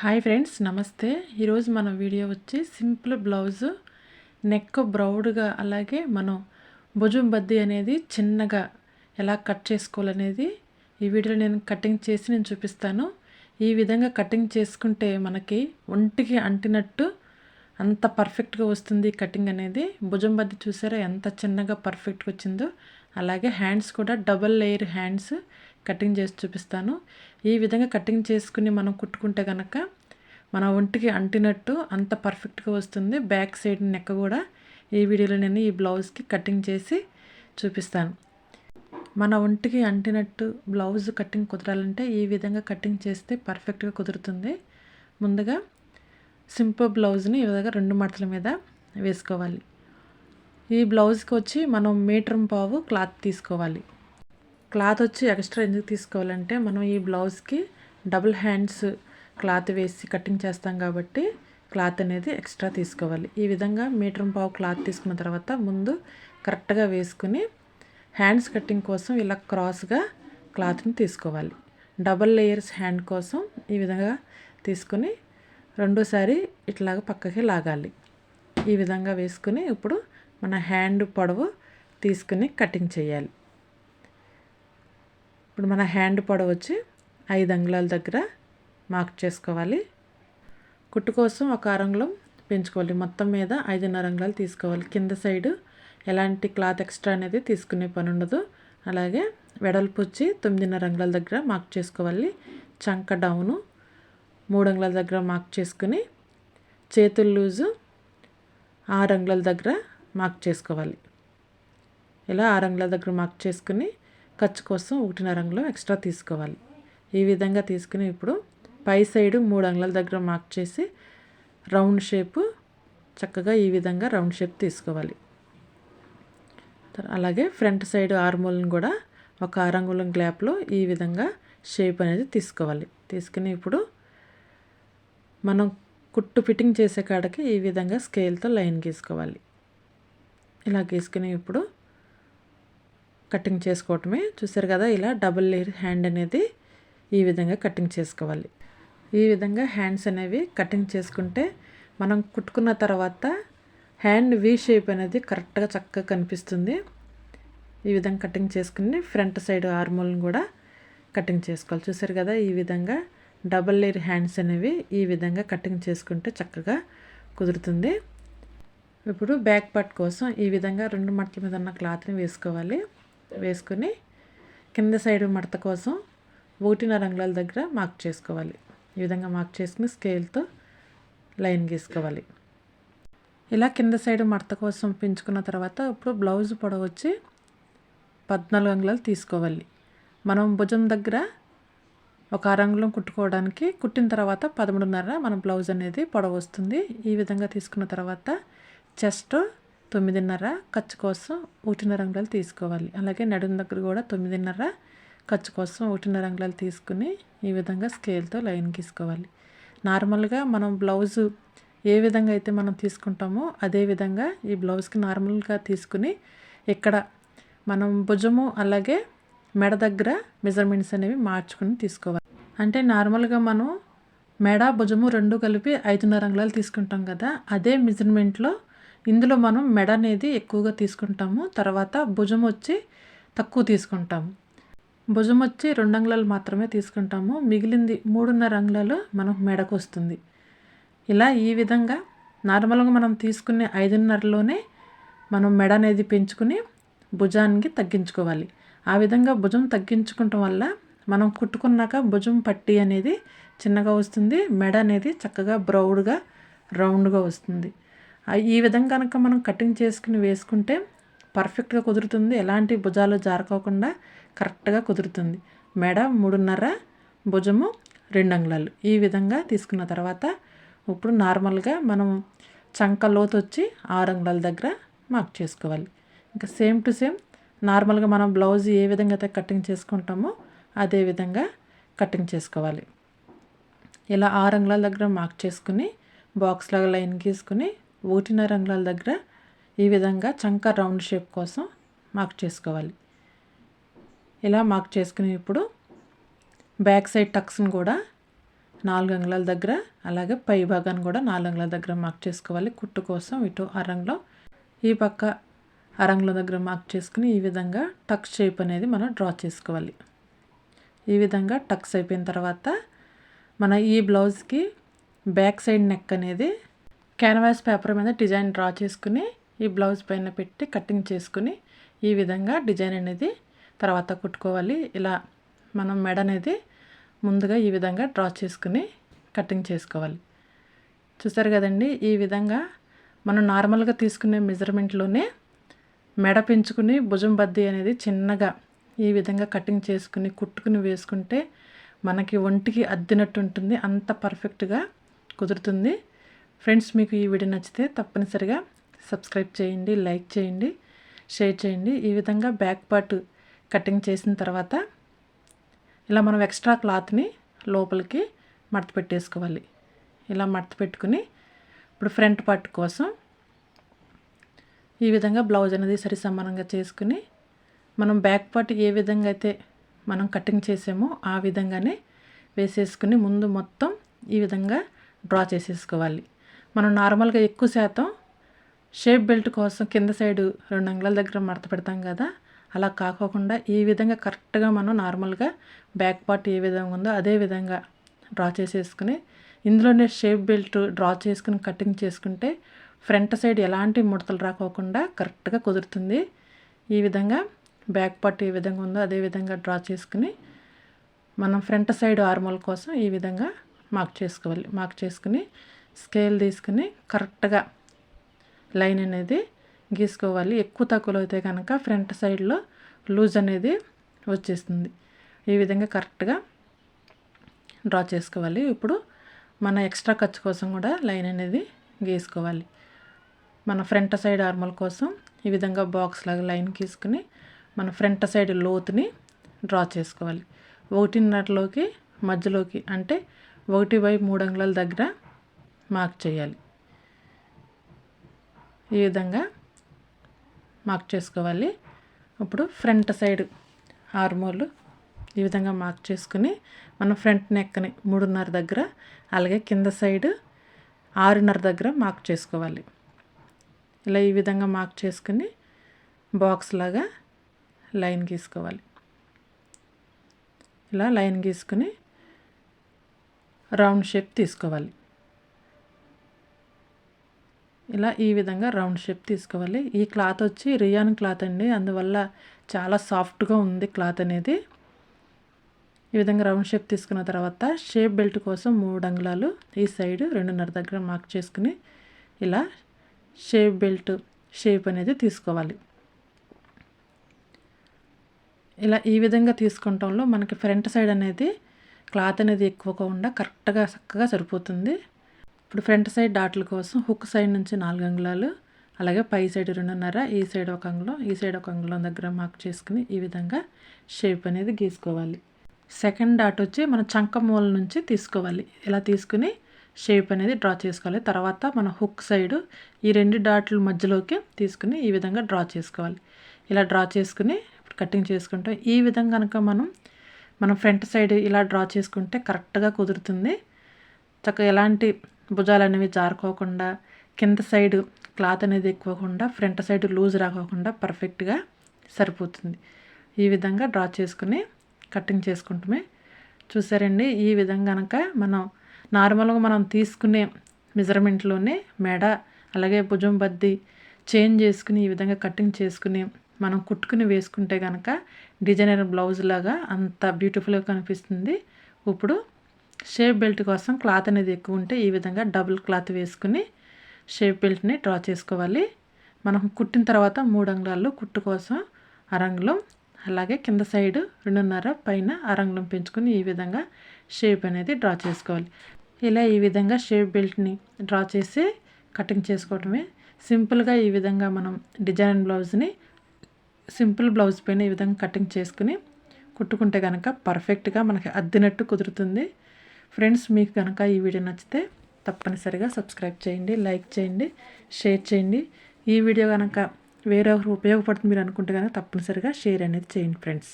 Hi friends నమస్తే. ఈరోజు మన వీడియో వచ్చి సింపుల్ బ్లౌజ్ నెక్ బ్రౌడ్గా అలాగే మనం భుజం బద్ది అనేది చిన్నగా ఎలా కట్ చేసుకోవాలనేది ఈ వీడియోలో నేను కటింగ్ చేసి నేను చూపిస్తాను. ఈ విధంగా కటింగ్ చేసుకుంటే మనకి ఒంటికి అంటినట్టు అంత పర్ఫెక్ట్గా వస్తుంది కటింగ్ అనేది. భుజం బద్ది చూసారా ఎంత చిన్నగా పర్ఫెక్ట్గా వచ్చిందో. అలాగే హ్యాండ్స్ కూడా డబల్ లేయర్ హ్యాండ్స్ కటింగ్ చేసి చూపిస్తాను. ఈ విధంగా కటింగ్ చేసుకుని మనం కుట్టుకుంటే కనుక మన ఒంటికి అంటినట్టు అంత పర్ఫెక్ట్గా వస్తుంది. బ్యాక్ సైడ్ నెక్క కూడా. ఈ వీడియోలో నేను ఈ బ్లౌజ్కి కటింగ్ చేసి చూపిస్తాను. మన ఒంటికి అంటినట్టు బ్లౌజ్ కటింగ్ కుదరాలంటే ఈ విధంగా కటింగ్ చేస్తే పర్ఫెక్ట్గా కుదురుతుంది. ముందుగా సింపుల్ బ్లౌజ్ని ఈ విధంగా రెండు మడతల మీద వేసుకోవాలి. ఈ బ్లౌజ్కి వచ్చి మనం మీటర్ పావు క్లాత్ తీసుకోవాలి. క్లాత్ వచ్చి ఎక్స్ట్రా ఎందుకు తీసుకోవాలంటే మనం ఈ బ్లౌజ్కి డబుల్ హ్యాండ్స్ క్లాత్ వేసి కటింగ్ చేస్తాం కాబట్టి క్లాత్ అనేది ఎక్స్ట్రా తీసుకోవాలి. ఈ విధంగా మీటర్ పావు క్లాత్ తీసుకున్న తర్వాత ముందు కరెక్ట్గా వేసుకుని హ్యాండ్స్ కటింగ్ కోసం ఇలా క్రాస్గా క్లాత్ని తీసుకోవాలి. డబల్ లేయర్స్ హ్యాండ్ కోసం ఈ విధంగా తీసుకుని రెండోసారి ఇట్లాగ పక్కకి లాగాలి. ఈ విధంగా వేసుకుని ఇప్పుడు మన హ్యాండ్ పొడవు తీసుకుని కటింగ్ చేయాలి. ఇప్పుడు మన హ్యాండ్ పొడవు వచ్చి ఐదు అంగుళాల దగ్గర మార్క్ చేసుకోవాలి. కుట్టు కోసం ఒక అరంగుళం పెంచుకోవాలి. మొత్తం మీద ఐదున్నర అంగుళాలు తీసుకోవాలి. కింద సైడు ఎలాంటి క్లాత్ ఎక్స్ట్రా అనేది తీసుకునే పని ఉండదు అలాగే వెడల్పు వచ్చి తొమ్మిదిన్నర అంగుళాల దగ్గర మార్క్ చేసుకోవాలి. చంక డౌను మూడు అంగుళాల దగ్గర మార్క్ చేసుకుని చేతులు లూజు ఆరు అంగుళాల దగ్గర మార్క్ చేసుకోవాలి. ఇలా ఆరు అంగుళాల దగ్గర మార్క్ చేసుకుని ఖర్చు కోసం ఒకటిన్నర అంగుళం ఎక్స్ట్రా తీసుకోవాలి. ఈ విధంగా తీసుకుని ఇప్పుడు పై సైడు మూడు అంగుళాల దగ్గర మార్క్ చేసి రౌండ్ షేపు చక్కగా ఈ విధంగా రౌండ్ షేప్ తీసుకోవాలి. అలాగే ఫ్రంట్ సైడ్ ఆర్మోల్ని కూడా ఒక ఆరంగుళం గ్లాప్లో ఈ విధంగా షేప్ అనేది తీసుకోవాలి. తీసుకుని ఇప్పుడు మనం కుట్టు ఫిట్టింగ్ చేసే కాడకి ఈ విధంగా స్కేల్తో లైన్ గీసుకోవాలి. ఇలా గీసుకుని ఇప్పుడు కటింగ్ చేసుకోవటమే. చూసారు కదా ఇలా డబుల్ లేయర్ హ్యాండ్ అనేది ఈ విధంగా కటింగ్ చేసుకోవాలి. ఈ విధంగా హ్యాండ్స్ అనేవి కటింగ్ చేసుకుంటే మనం కుట్టుకున్న తర్వాత హ్యాండ్ వీ షేప్ అనేది కరెక్ట్గా చక్కగా కనిపిస్తుంది. ఈ విధంగా కటింగ్ చేసుకుని ఫ్రంట్ సైడ్ ఆర్మోల్ని కూడా కటింగ్ చేసుకోవాలి. చూసారు కదా ఈ విధంగా డబల్ లేయర్ హ్యాండ్స్ అనేవి ఈ విధంగా కటింగ్ చేసుకుంటే చక్కగా కుదురుతుంది. ఇప్పుడు బ్యాక్ పార్ట్ కోసం ఈ విధంగా రెండు మడతల మీద ఉన్న క్లాత్ని వేసుకోవాలి. వేసుకొని కింద సైడ్ మడత కోసం ఒకటిన్నర అంగుళాల దగ్గర మార్క్ చేసుకోవాలి. ఈ విధంగా మార్క్ చేసుకుని స్కేల్తో లైన్ గీసుకోవాలి. ఇలా కింద సైడ్ మడత కోసం పెంచుకున్న తర్వాత ఇప్పుడు బ్లౌజ్ పొడవు వచ్చి పద్నాలుగు అంగుళాలు తీసుకోవాలి. మనం భుజం దగ్గర ఒక అరంగుళం కుట్టుకోవడానికి కుట్టిన తర్వాత పదమూడున్నర మన బ్లౌజ్ అనేది పొడవు వస్తుంది. ఈ విధంగా తీసుకున్న తర్వాత చెస్ట్ తొమ్మిదిన్నర ఖర్చు కోసం ఒకటిన్నర అంగుళాలు తీసుకోవాలి. అలాగే నడుము దగ్గర కూడా తొమ్మిదిన్నర ఖర్చు కోసం ఒకటిన్నర అంగుళాలు తీసుకుని ఈ విధంగా స్కేల్తో లైన్ గీసుకోవాలి నార్మల్గా మనం బ్లౌజు ఏ విధంగా అయితే మనం తీసుకుంటామో అదే విధంగా ఈ బ్లౌజ్కి నార్మల్గా తీసుకుని ఇక్కడ మనం భుజము అలాగే మెడ దగ్గర మెజర్మెంట్స్ అనేవి మార్చుకుని తీసుకోవాలి. అంటే నార్మల్గా మనం మెడ భుజము రెండు కలిపి ఐదున్నర అంగుళాలు తీసుకుంటాం కదా అదే మెజర్మెంట్లో ఇందులో మనం మెడ అనేది ఎక్కువగా తీసుకుంటాము తర్వాత భుజం వచ్చి తక్కువ తీసుకుంటాము. భుజం వచ్చి రెండు అంగుళాలు మాత్రమే తీసుకుంటాము మిగిలింది మూడున్నర అంగుళాలు మనం మెడకు వస్తుంది. ఇలా ఈ విధంగా నార్మల్గా మనం తీసుకునే ఐదున్నరలోనే మనం మెడ అనేది పెంచుకుని భుజానికి తగ్గించుకోవాలి. ఆ విధంగా భుజం తగ్గించుకోవటం వల్ల మనం కుట్టుకున్నాక భుజం పట్టి అనేది చిన్నగా వస్తుంది మెడ అనేది చక్కగా బ్రౌడ్గా రౌండ్గా వస్తుంది. ఈ విధంగా కనుక మనం కటింగ్ చేసుకుని వేసుకుంటే పర్ఫెక్ట్గా కుదురుతుంది. ఎలాంటి భుజాలు జారుకోకుండా కరెక్ట్గా కుదురుతుంది. మెడ మూడున్నర భుజము రెండు అంగుళాలు. ఈ విధంగా తీసుకున్న తర్వాత ఇప్పుడు నార్మల్గా మనం చంక లోతు వచ్చి ఆరు అంగుళాల దగ్గర మార్క్ చేసుకోవాలి. ఇంకా సేమ్ టు సేమ్ నార్మల్గా మనం బ్లౌజ్ ఏ విధంగా అయితే కటింగ్ చేసుకుంటామో అదే విధంగా కటింగ్ చేసుకోవాలి. ఇలా ఆరు అంగుళాల దగ్గర మార్క్ చేసుకుని బాక్స్ లాగా లైన్ గీసుకుని ఒకటిన్నర అంగుళాల దగ్గర ఈ విధంగా చంక రౌండ్ షేప్ కోసం మార్క్ చేసుకోవాలి. ఇలా మార్క్ చేసుకుని ఇప్పుడు బ్యాక్ సైడ్ టక్స్ని కూడా నాలుగు అంగుళాల దగ్గర అలాగే పై భాగాన్ని కూడా నాలుగు అంగుళాల దగ్గర మార్క్ చేసుకోవాలి. కుట్టు కోసం ఇటు అరంగులో ఈ పక్క అరంగుల దగ్గర మార్క్ చేసుకుని ఈ విధంగా టక్స్ షేప్ అనేది మనం డ్రా చేసుకోవాలి. ఈ విధంగా టక్స్ అయిపోయిన తర్వాత మన ఈ బ్లౌజ్కి బ్యాక్ సైడ్ నెక్ అనేది క్యాన్వాస్ పేపర్ మీద డిజైన్ డ్రా చేసుకుని ఈ బ్లౌజ్ పైన పెట్టి కటింగ్ చేసుకుని ఈ విధంగా డిజైన్ అనేది తర్వాత కుట్టుకోవాలి. ఇలా మనం మెడ అనేది ముందుగా ఈ విధంగా డ్రా చేసుకుని కటింగ్ చేసుకోవాలి. చూసారు కదండి ఈ విధంగా మనం నార్మల్గా తీసుకునే మెజర్మెంట్లోనే మెడ పెంచుకుని భుజం బద్దీ అనేది చిన్నగా ఈ విధంగా కటింగ్ చేసుకుని కుట్టుకుని వేసుకుంటే మనకి ఒంటికి అద్దినట్టు ఉంటుంది. అంత పర్ఫెక్ట్గా కుదురుతుంది. ఫ్రెండ్స్ మీకు ఈ వీడియో నచ్చితే తప్పనిసరిగా సబ్స్క్రైబ్ చేయండి లైక్ చేయండి షేర్ చేయండి. ఈ విధంగా బ్యాక్ పార్ట్ కటింగ్ చేసిన తర్వాత ఇలా మనం ఎక్స్ట్రా క్లాత్ని లోపలికి మడత పెట్టేసుకోవాలి. ఇలా మడత పెట్టుకుని ఇప్పుడు ఫ్రంట్ పార్ట్ కోసం ఈ విధంగా బ్లౌజ్ అనేది సరి సమానంగా చేసుకుని మనం బ్యాక్ పార్ట్ ఏ విధంగా అయితే మనం కటింగ్ చేసామో ఆ విధంగానే వేసేసుకుని ముందు మొత్తం ఈ విధంగా డ్రా చేసేసుకోవాలి. మనం నార్మల్గా ఎక్కువ శాతం షేప్ బెల్ట్ కోసం కింద సైడు రెండు అంగుళాల దగ్గర మడత పెడతాం కదా అలా కాకోకుండా ఈ విధంగా కరెక్ట్గా మనం నార్మల్గా బ్యాక్ పార్ట్ ఏ విధంగా ఉందో అదే విధంగా డ్రా చేసేసుకుని ఇందులోనే షేప్ బెల్ట్ డ్రా చేసుకుని కటింగ్ చేసుకుంటే ఫ్రంట్ సైడ్ ఎలాంటి ముడతలు రాకోకుండా కరెక్ట్గా కుదురుతుంది. ఈ విధంగా బ్యాక్ పార్ట్ ఏ విధంగా ఉందో అదే విధంగా డ్రా చేసుకుని మనం ఫ్రంట్ సైడ్ ఆర్మల్ కోసం ఈ విధంగా మార్క్ చేసుకోవాలి మార్క్ చేసుకుని స్కేల్ తీసుకుని కరెక్ట్గా లైన్ అనేది గీసుకోవాలి. ఎక్కువ తక్కువలో అయితే కనుక ఫ్రంట్ సైడ్లో లూజ్ అనేది వచ్చేస్తుంది. ఈ విధంగా కరెక్ట్గా డ్రా చేసుకోవాలి. ఇప్పుడు మన ఎక్స్ట్రా ఖర్చు కోసం కూడా లైన్ అనేది గీసుకోవాలి. మన ఫ్రంట్ సైడ్ ఆర్మల్ కోసం ఈ విధంగా బాక్స్ లాగా లైన్ గీసుకుని మన ఫ్రంట్ సైడ్ లోతుని డ్రా చేసుకోవాలి. ఒకటిన్నరలోకి మధ్యలోకి అంటే ఒకటి బై మూడు అంగుళాల దగ్గర మార్క్ చేయాలి. ఈ విధంగా మార్క్ చేసుకోవాలి. ఇప్పుడు ఫ్రంట్ సైడ్ ఆర్మోలు ఈ విధంగా మార్క్ చేసుకుని మనం ఫ్రంట్ నెక్ని మూడున్నర దగ్గర అలాగే కింద సైడ్ ఆరున్నర దగ్గర మార్క్ చేసుకోవాలి. ఇలా ఈ విధంగా మార్క్ చేసుకుని బాక్స్ లాగా లైన్ గీసుకోవాలి. ఇలా లైన్ గీసుకుని రౌండ్ షేప్ తీసుకోవాలి. ఇలా ఈ విధంగా రౌండ్ షేప్ తీసుకోవాలి. ఈ క్లాత్ వచ్చి రియాన్ క్లాత్ అండి. అందువల్ల చాలా సాఫ్ట్గా ఉంది క్లాత్ అనేది. ఈ విధంగా రౌండ్ షేప్ తీసుకున్న తర్వాత షేప్ బెల్ట్ కోసం మూడు అంగుళాలు ఈ సైడ్ రెండున్నర దగ్గర మార్క్ చేసుకుని ఇలా షేప్ బెల్ట్ షేప్ అనేది తీసుకోవాలి. ఇలా ఈ విధంగా తీసుకుంటంలో మనకి ఫ్రంట్ సైడ్ అనేది క్లాత్ అనేది ఎక్కువగా కరెక్ట్గా చక్కగా సరిపోతుంది. ఇప్పుడు ఫ్రంట్ సైడ్ డాట్ల కోసం హుక్ సైడ్ నుంచి నాలుగు అంగుళాలు అలాగే పై సైడ్ రెండున్నర ఈ సైడ్ ఒక అంగుళం ఈ సైడ్ ఒక అంగుళం దగ్గర మార్క్ చేసుకుని ఈ విధంగా షేప్ అనేది గీసుకోవాలి. సెకండ్ డాట్ వచ్చి మన చంక మూల నుంచి తీసుకోవాలి. ఇలా తీసుకుని షేప్ అనేది డ్రా చేసుకోవాలి. తర్వాత మన హుక్ సైడ్ ఈ రెండు డాట్ల మధ్యలోకి తీసుకుని ఈ విధంగా డ్రా చేసుకోవాలి. ఇలా డ్రా చేసుకుని కటింగ్ చేసుకుంటాం ఈ విధంగా కనుక మనం మనం ఫ్రంట్ సైడ్ ఇలా డ్రా చేసుకుంటే కరెక్ట్గా కుదురుతుంది. చక్కగా ఎలాంటి భుజాలు అనేవి జారుకోకుండా కింద సైడ్ క్లాత్ అనేది ఎక్కువకుండా ఫ్రంట్ సైడ్ లూజ్ రాకోకుండా పర్ఫెక్ట్గా సరిపోతుంది. ఈ విధంగా డ్రా చేసుకుని కటింగ్ చేసుకుంటమే. చూసారండి ఈ విధంగా కనుక మనం నార్మల్గా మనం తీసుకునే మెజర్మెంట్లోనే మెడ అలాగే భుజం బద్ది చేంజ్ చేసుకుని ఈ విధంగా కటింగ్ చేసుకుని మనం కుట్టుకుని వేసుకుంటే కనుక డిజైనర్ బ్లౌజ్ లాగా అంత బ్యూటిఫుల్గా కనిపిస్తుంది. ఇప్పుడు షేప్ బెల్ట్ కోసం క్లాత్ అనేది ఎక్కువ ఉంటే ఈ విధంగా డబుల్ క్లాత్ వేసుకుని షేప్ బెల్ట్ని డ్రా చేసుకోవాలి. మనం కుట్టిన తర్వాత మూడు అంగుళాలు కుట్టు కోసం అరంగులం అలాగే కింద సైడ్ రెండున్నర పైన అరంగులం పెంచుకొని ఈ విధంగా షేప్ అనేది డ్రా చేసుకోవాలి. ఇలా ఈ విధంగా షేప్ బెల్ట్ని డ్రా చేసి కటింగ్ చేసుకోవటమే. సింపుల్గా ఈ విధంగా మనం డిజైన్ బ్లౌజ్ని సింపుల్ బ్లౌజ్ పైన ఈ విధంగా కటింగ్ చేసుకుని కుట్టుకుంటే కనుక పర్ఫెక్ట్గా మనకి అద్దినట్టు కుదురుతుంది. ఫ్రెండ్స్ మీకు కనుక ఈ వీడియో నచ్చితే తప్పనిసరిగా సబ్స్క్రైబ్ చేయండి లైక్ చేయండి షేర్ చేయండి. ఈ వీడియో కనుక వేరే ఉపయోగపడుతుంది మీరు అనుకుంటే కనుక తప్పనిసరిగా షేర్ అనేది చేయండి ఫ్రెండ్స్.